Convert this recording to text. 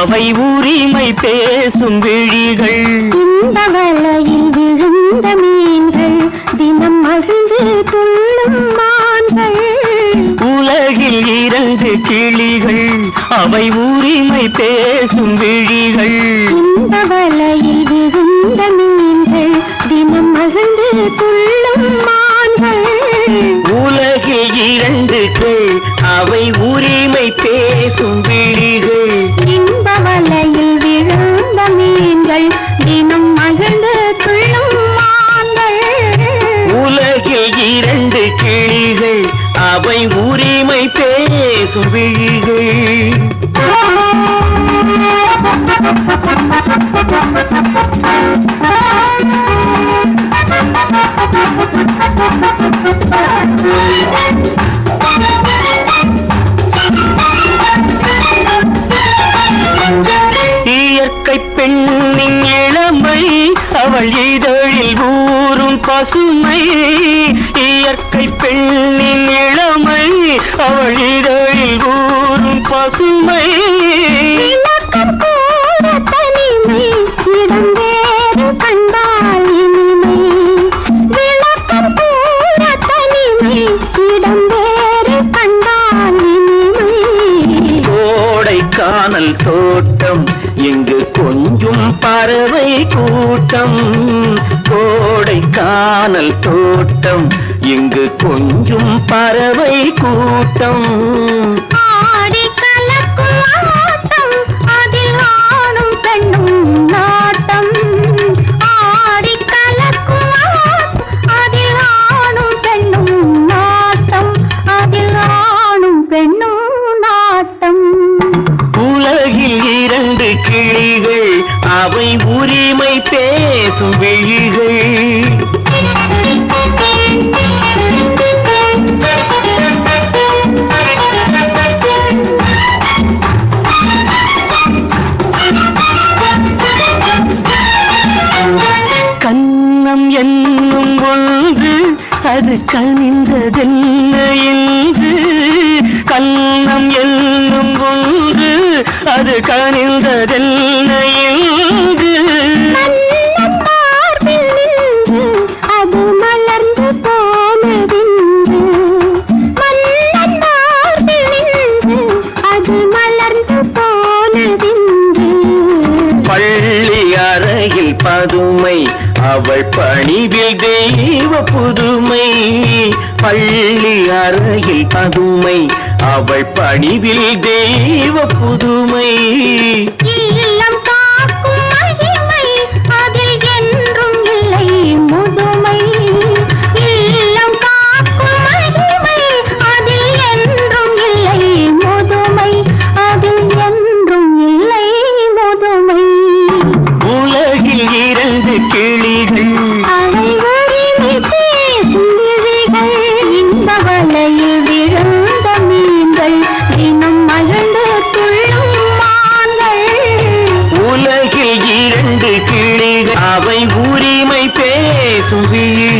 அவை உரிமை பேசும் விழிகள். இந்த வலையில் விழுந்த மீன்கள் தினம் மகிழ்ந்து துள்ளும் மான்கள். உலகில் இரண்டு கிளிகள் அவை உரிமை பேசும் விழிகள். இந்த வலையில் விழுந்த மீன்கள் தினம் மகிழ்ந்து துள்ளும் பேசும் இயற்கை பெண்ணின் இளமை அவள் இதழில் ஊறும் பசுமை. இயற்கை பெண் கோடை காணல் தோட்டம் இங்கு கொஞ்சம் பறவை கூட்டம். கோடை காணல் தோட்டம் இங்கு கொஞ்சம் பறவை கூட்டம். கிளிகள் அவை உரிமை பேசும் விழிகள். கண்ணம் என்னும் ஒன்று அது கனிந்ததென்ன என்று. கண்ணம் என்னும் ஒன்று அது மார்பில் நின்று அது மலர்ந்து போனதென்று. அது மலர்ந்து போனதென்று. பள்ளி அறையில் பதுமை அவள் பணிவில் தெய்வ புதுமை. பள்ளி அறையில் பதுமை. அவள் பணிவில் தெய்வ புதுமை. துதியே